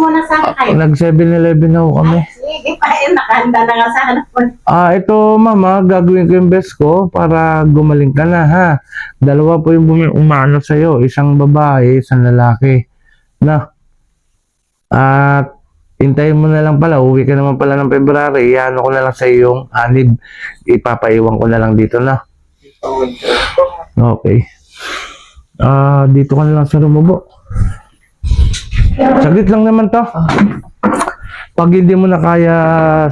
muna sa akin. Nag 7-Eleven na ho kami. Sige pa, nakahanda na nga sana po. Ah, ito mama, gagawin ko yung best ko para gumaling ka na ha. Dalawa po yung bumi- umano sa'yo, isang babae, isang lalaki. Na. At hintayin mo na lang pala, uwi ka naman pala ng February, iano ko na lang sa yung anib. Ipapaiwan ko na lang dito na. Okay. Ah, dito ka na lang sa rumubo. Saglit lang naman to. Pag hindi mo na kaya,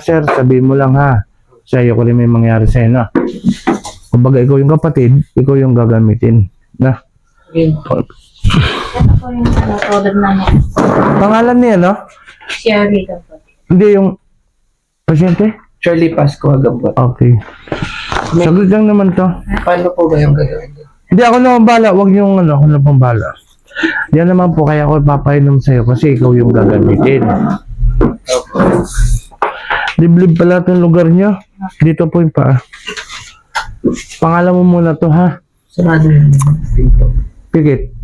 sir, sabihin mo lang ha. Sa iyo ko rin may mangyari sa'yo na. Kumbaga, ikaw yung kapatid, ikaw yung gagamitin. Na. Namin. Pangalan niya, no? Sherry daw po. Hindi yung pasyente? Shirley Pasco Agabot. Okay. Saglit lang naman to. Paano po ba yung gagawin? Hindi ako na bala, wag yung ano, ako na pang bala. Yan naman po kaya ako papainom sa'yo kasi ikaw yung gagamitin. Liblib pala itong lugar nyo. Dito po yung paa. Pangalan mo muna to ha. Sarado yun. Pinto. Pikit.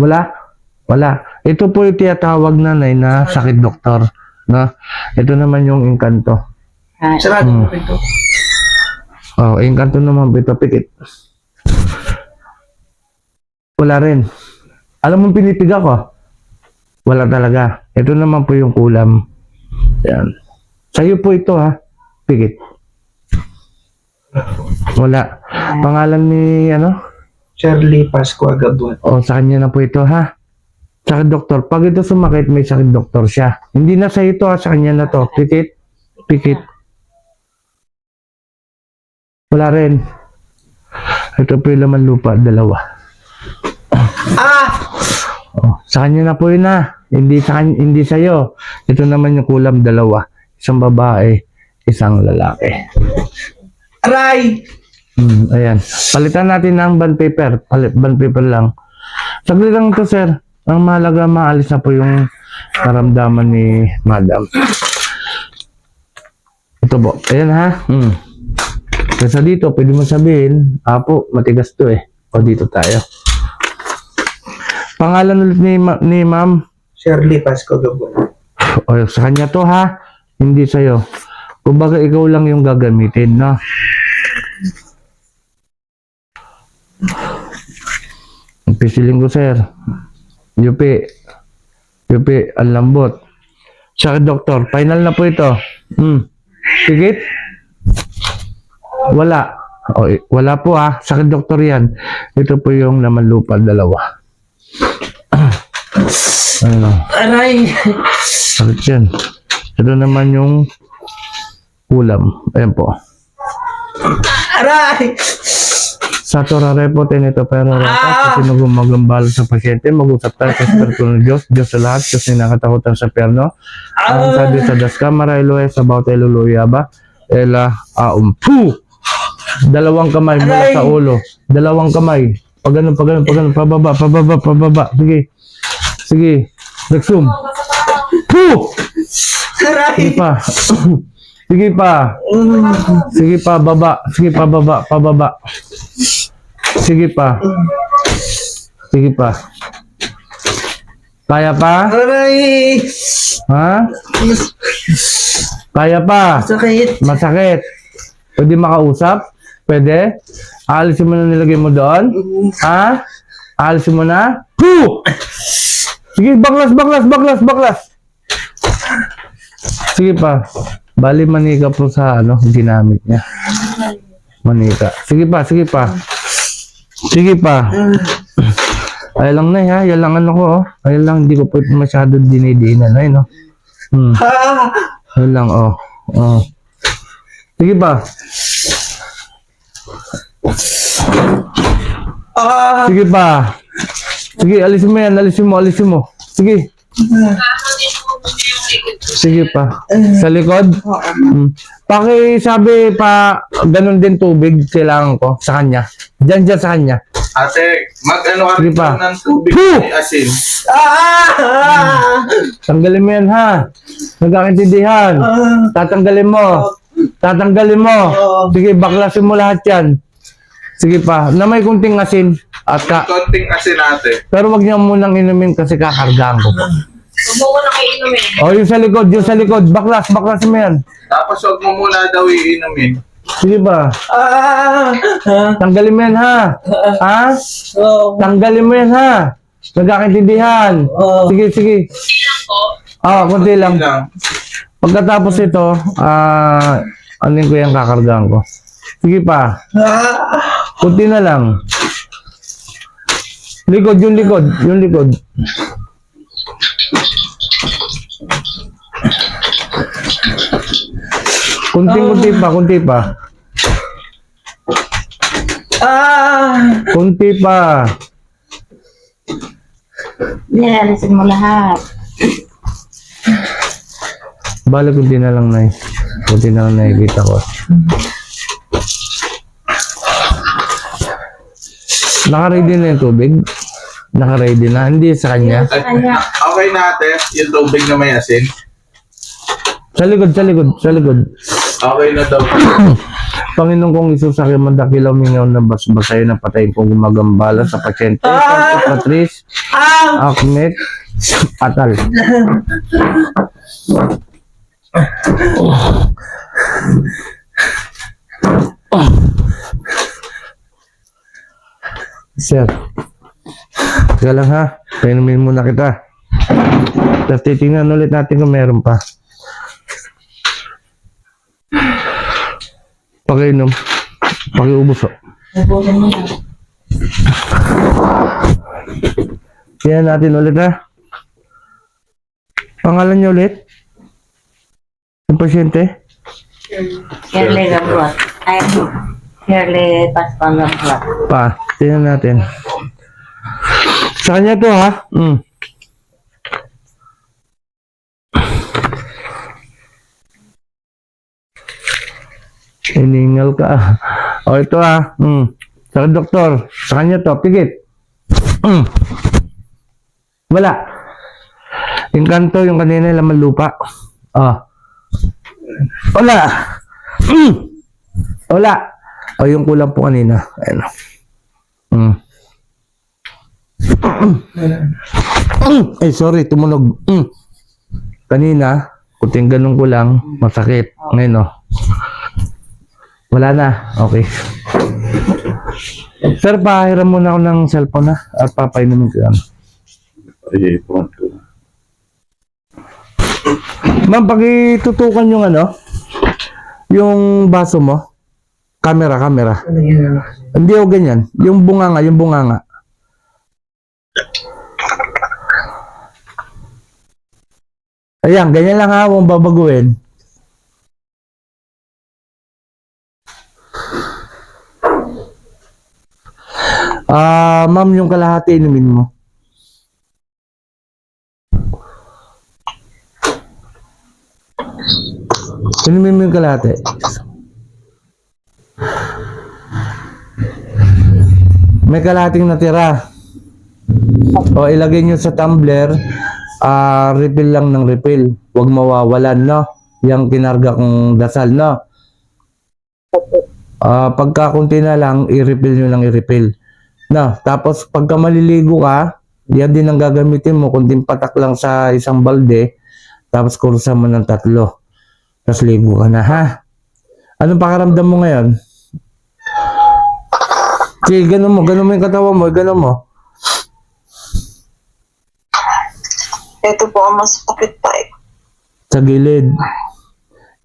Wala? Wala. Ito po yung tinatawag nanay na sakit doktor. Na? Ito naman yung engkanto. Sarado Hmm. po pinto. Oh, engkanto naman po ito, pikit. Wala rin. Alam mo pinipiga ko? Wala talaga. Ito naman po yung kulam. Yan. Sa'yo po ito ha. Pikit. Wala. Pangalan ni ano? Shirley Pasco Agabot. O, sa kanya na po ito, ha? Sakit doktor. Pag ito sumakit, may sakit doktor siya. Hindi na sa ito, ha? Sa kanya na to. Pikit. Pikit. Wala rin. Ito po yung laman lupa, dalawa. Ah! O, sa kanya na po yun, ha? Hindi sa kanya, hindi sa'yo. Ito naman yung kulam, dalawa. Isang babae, isang lalaki. Aray! Hmm, ayan. Palitan natin ng bond paper. Palit, bond paper lang. Saglit lang to, sir. Ang mahalaga, maalis na po yung karamdaman ni madam. Ito po. Ayan ha. Hmm. Kasi dito, pwede mo sabihin, apo, matigas to eh. O dito tayo. Pangalan ulit ni, ma- ni ma'am. Shirley Pasco Agabot. O, sa kanya to ha. Hindi sa'yo. Kumbaga, ikaw lang yung gagamitin, no? Pisiling ko, sir. Yupi. Yupi, ang lambot. Sa doktor, final na po ito. Hmm. Sigit? Wala. O, wala po ah. Sa doktor yan. Ito po yung laman lupa, dalawa. ano? Aray! Sakit yan. Ito naman yung ulam. Ayan po. Aray! Sa Torarepo, tinito pero rata kasi magumagambala sa pasyente, mag-usap tayo sa Espiritu ng Diyos, Diyos sa lahat, kasi nakatakutan sa perno. Ang sa Diyos sa Das Kamara, Elohe, sa Bauta, Eluluya ba? Ela, aum. Puh! Dalawang kamay mula sa ulo. Dalawang kamay. Pag ganun, pag ganun, pag ganun, pababa, pababa, pababa. Sige. Sige. Rexum. Puh! Sige pa. Sige pa. Sige pa, baba. Sige pa, baba, pababa. Sige pa. Sige pa. Kaya pa? Aray! Ha? Kaya pa? Sakit! Masakit. Pwede makausap? Pwede? Aalisin mo na nilagay mo doon? Ha? Aalisin mo na? Puh! Sige, baklas, baklas, baklas, baklas. Sige pa. Bali, manika po sa ano, ginamit niya. Manika. Sige pa, sige pa. Sige pa. Ay lang na ha, yan lang ano ko oh. Ay lang, hindi ko po masyado dinidinan. Ay no. Hmm. Ah! Ayun lang, oh. Oh. Sige ba? Ah! Sige ba? Sige, alisin mo yan. Alisin mo, alisin mo. Sige. Sige pa. Sa likod? Hmm. Paki sabi pa, ganun din tubig kailangan ko sa kanya. Diyan, diyan sa kanya. Ate, mag-ano ka Sige rin pa. ng tubig Puh! may asin. Ah! Tanggalin mo yan ha. Nagkakintindihan. Tatanggalin mo. Tatanggalin mo. Sige, baklasin mo lahat yan. Sige pa, na may kunting asin. At ka, Konting asin ate. pero wag niyo munang inumin kasi kakargaan ko pa. Huwag mo ko na kayo inumin. O, yung sa likod, yung sa likod. Baklas, baklas mo yan. Tapos huwag mo muna daw iinumin. Sige ba? Ah! Tanggalin mo yan ha. Ha? Oh. Tanggalin mo yan ha. Nagkakintindihan. Oo. Sige, sige. Ah, kunti lang. Yun lang. Pagkatapos ito, ah, anin ko yung kakargaan ko. Sige pa. Ah! Kunti na lang. Likod, yung likod, yung likod. Kunti-kunti pa, kunti pa. Ah! Kunti pa. Nilalisin mo lahat. Bala kunti na lang na Kunti na lang nakikita ko. Naka-ready na yung tubig? Naka-ready na? Hindi sa kanya? Ay, Okay na ate, yung tubig na may asin. Sa likod, sa likod, sa likod. Okay na daw. Panginoon kong Isus sa aking mandakilaw mingaw na basbasayo na patayin kong gumagambala sa pasyente. Santo Patrice, Ah! Ahmed, Atal. Sir. Teka lang ha. Painumin muna kita. Tapos titingnan ulit natin kung meron pa. Pakiinom. Pakiubos oh. Tingnan natin ulit ha. Pangalan niyo ulit? Yung pasyente? Shirley Gabuat. Ay, Shirley Pascual. Pa, tingnan natin. Sa kanya to ha? Mm. Iningal ka. O ito ha. Mm. Sa doktor. Sa kanya to. Pigit. Mm. Wala. Yung kanto, yung kanina laman lupa. Ah. Wala. Mm. Wala. O yung kulang po kanina. Ayan. Mm. Ay, sorry, tumunog. Mm. Kanina, kuting ganun ko lang, masakit. Ngayon, oh. Wala na. Okay. Sir, pahiram muna ako ng cellphone, ha? At papainumin ko yan. Ay, pronto. Ma'am, pakitutukan yung ano, yung baso mo. Camera, camera. Ano? Hindi o ganyan. Yung bunganga, yung bunganga. Ayan, ganyan lang ha, huwag babaguhin. Ah, ma'am, yung kalahati inumin mo. Inumin mo yung kalahati. May kalahating natira. O ilagay nyo sa tumbler, ah refill lang ng refill. Huwag mawawalan, no? Yung kinarga kong dasal, no? Ah, pagka kunti na lang, i-refill nyo lang i-refill. No, tapos pagka maliligo ka, yan din ang gagamitin mo, kunting patak lang sa isang balde, tapos kursa mo ng tatlo. Tapos ligo ka na, ha? Anong pakaramdam mo ngayon? Sige, ganun mo, ganun mo yung katawan mo, ganun mo. Ito po ang masakit pa eh. Sa gilid.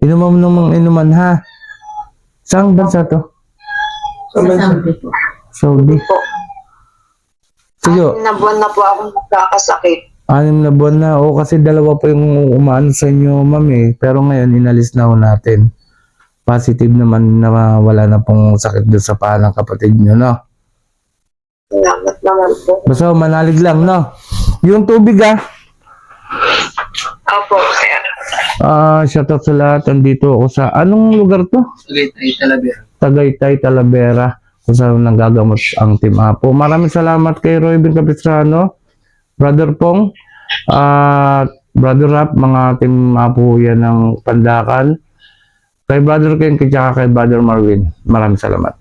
Inuman mo ng inuman, ha? Saan bansa to? Sa Saudi po. Saudi. Po. Sige, Anim na buwan na po akong nagkakasakit. anim na buwan na. O, kasi dalawa po yung umaano sa inyo, ma'am eh. Pero ngayon, inalis na ho natin. Positive naman na wala na pong sakit doon sa paa ng kapatid nyo, no? Salamat naman po. Basta manalig lang, no? Yung tubig, ah. Opo, sir. Ah, shoutout sa lahat. Andito ako sa, anong lugar to? Tagay tayo talaga. Tagaytay, Talavera. sa nang gagamot ang Team Apo. Maraming salamat kay Roy Bin Capistrano, Brother Pong, at Brother Rap, mga Team Apo yan ng Pandakan. Kay Brother Ken, kay tsaka kay Brother Marvin. Maraming salamat.